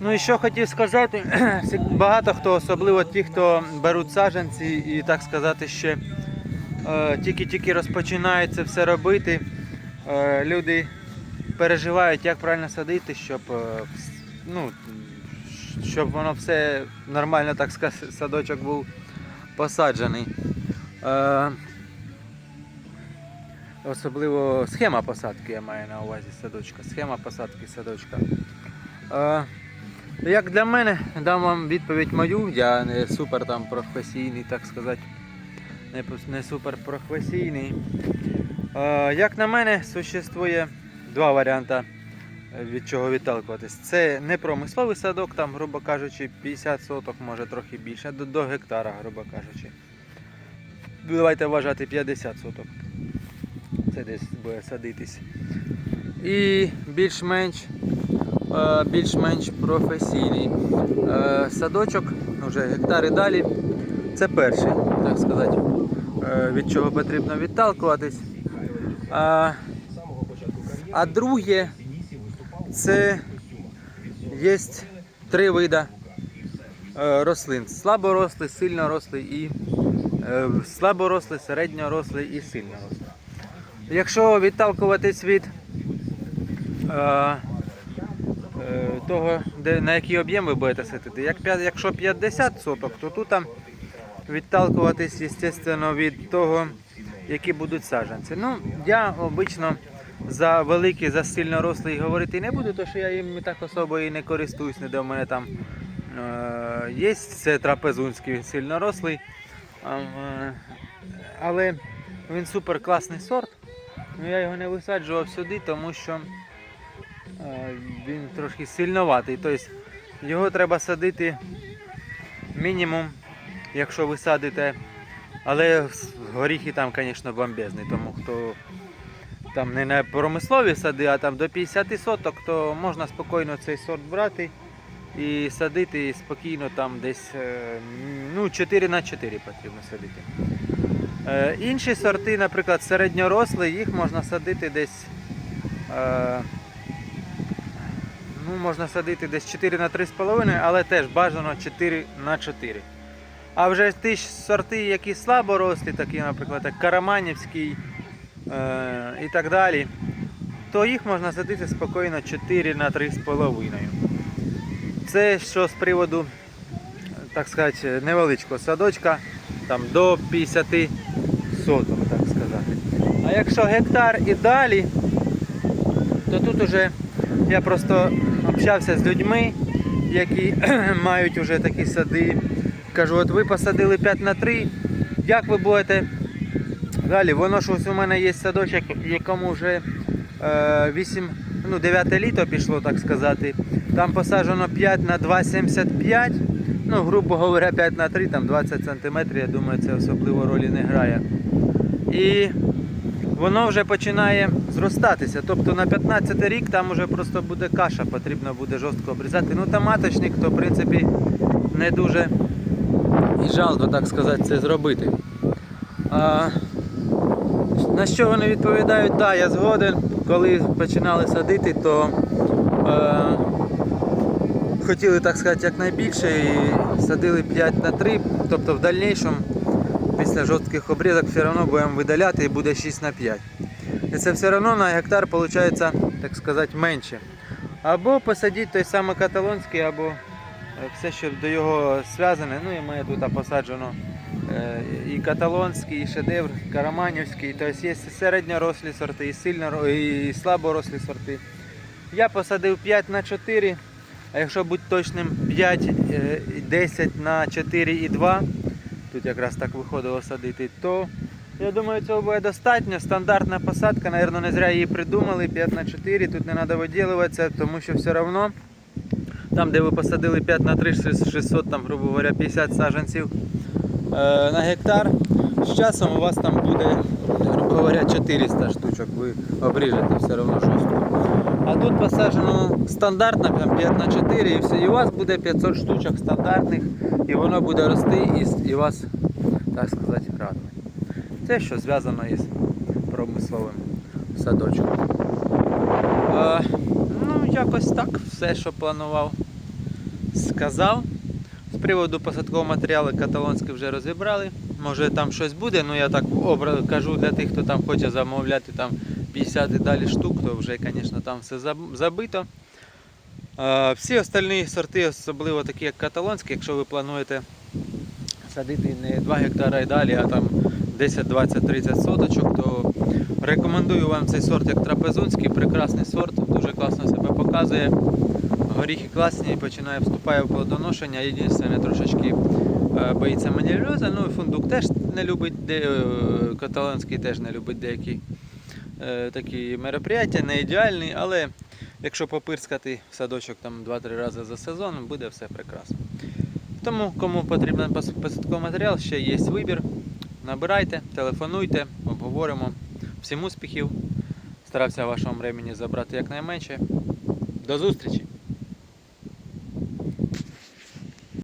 Ну і що хотів сказати, багато хто, особливо ті, хто беруть саджанці і так сказати, ще е, тільки-тільки розпочинають це все робити. Е, люди переживають, як правильно садити, щоб, е, ну, щоб воно все нормально, так сказати, садочок був посаджений. Особливо схема посадки я маю на увазі садочка. Схема посадки садочка. Як для мене, дам вам відповідь мою, я не супер там професійний, так сказати. Не, супер професійний. Як на мене, существує два варіанти, е, від чого відталкуватись. Це не промисловий садок, там, грубо кажучи, 50 соток, може трохи більше, до, до гектара, грубо кажучи. Давайте вважати 50 соток. Це десь буде садитись. І більш-менш більш-менш професійний е, садочок, ну, вже гектари далі. Це перший, так сказати, е, від чого потрібно відталкуватись. А, а друге, це є три види е, рослин: слаборослий, сильнорослий і е, слаборослий, середньорослий і сильнорослий. Якщо відталкуватись від е, е, того, де, на який об'єм ви будете садити, як, якщо 50 соток, то тут там відталкуватись, звісно, від того, які будуть саджанці. Ну, я обично за великий, за сильно рослий говорити не буду, тому що я їм так особо і не користуюсь, не до мене там е, є, це трапезунський сильнорослий. А, е, але він супер класний сорт. Ну, я його не висаджував сюди, тому що е, він трошки сильноватий. Тобто його треба садити мінімум, якщо ви садите. Але горіхи там, звісно, бомбезні, тому хто там не на промислові сади, а там до 50 соток, то можна спокійно цей сорт брати і садити спокійно там десь е, ну, 4 на 4 потрібно садити. Е, Інші сорти, наприклад, середньорослі, їх можна садити десь. Ну, можна садити десь 4 на 3,5, але теж бажано 4 на 4. А вже ті ж сорти, які слаборослі, такі, наприклад, як Караманівський е, і так далі, то їх можна садити спокійно 4 на 3,5. Це що з приводу, так сказати, невеличкого садочка, там до 50 соток, так сказати. А якщо гектар і далі, то тут уже я просто общався з людьми, які мають вже такі сади. Кажу, от ви посадили 5 на 3, як ви будете далі? Воно ж ось у мене є садочок, якому вже е, 8, ну 9 літо пішло, так сказати. Там посаджено 5 на 2,75. Ну, грубо говоря, 5 на 3, там 20 см, я думаю, це особливо ролі не грає. І воно вже починає зростатися. Тобто на 15 рік там вже просто буде каша, потрібно буде жорстко обрізати. Ну там маточник, то в принципі не дуже і жалко, так сказати, це зробити. А, на що вони відповідають? Так, я згоден. Коли починали садити, то е, хотіли, так сказати, якнайбільше і садили 5 на 3. Тобто в дальнішому, після жорстких обрізок, все одно будемо видаляти і буде 6 на 5. І це все одно на гектар виходить, так сказати, менше. Або посадіть той самий каталонський, або е, все, що до його зв'язане. Ну і ми тут посаджено е, і каталонський, і шедевр, і караманівський. Тобто є середньорослі сорти, і сильно і слаборослі сорти. Я посадив 5 на 4, а якщо бути точним 5, е, 10 на 4 і 2, тут якраз так виходило садити, то я думаю, цього буде достатньо. Стандартна посадка, мабуть, не зря її придумали. 5 на 4, тут не треба виділюватися, тому що все одно там, де ви посадили 5 на 3, 600, там, грубо говоря, 50 саджанців е, на гектар. З часом у вас там буде, грубо говоря, 400 штучок, ви обріжете все одно жорстко. А тут посаджено стандартно 5 на 4 і все. І у вас буде 500 штучок стандартних, і воно буде рости і, і вас, так сказати, радує. Це що зв'язано із промисловим садочком. Е, ну, якось так, все, що планував сказав. З приводу посадкового матеріалу каталонський вже розібрали. Може там щось буде, ну я так кажу для тих, хто там хоче замовляти там 50 і далі штук, то вже, звісно, там все заб- забито. Всі остальні сорти, особливо такі як каталонські, якщо ви плануєте садити не 2 гектара і далі, а там 10, 20, 30 соточок, то рекомендую вам цей сорт як трапезунський, прекрасний сорт, дуже класно себе показує. Горіхи класні, починає вступає в плодоношення. Єдине трошечки е, боїться манілюза. Ну і фундук теж не любить, е, каталонський теж не любить деякі е, такі мероприятия, не ідеальні, але якщо попирскати в садочок там 2-3 рази за сезон, буде все прекрасно. Тому, кому потрібен посадковий матеріал, ще є вибір. Набирайте, телефонуйте, обговоримо. Всім успіхів. Старався вашому времені забрати якнайменше. До зустрічі!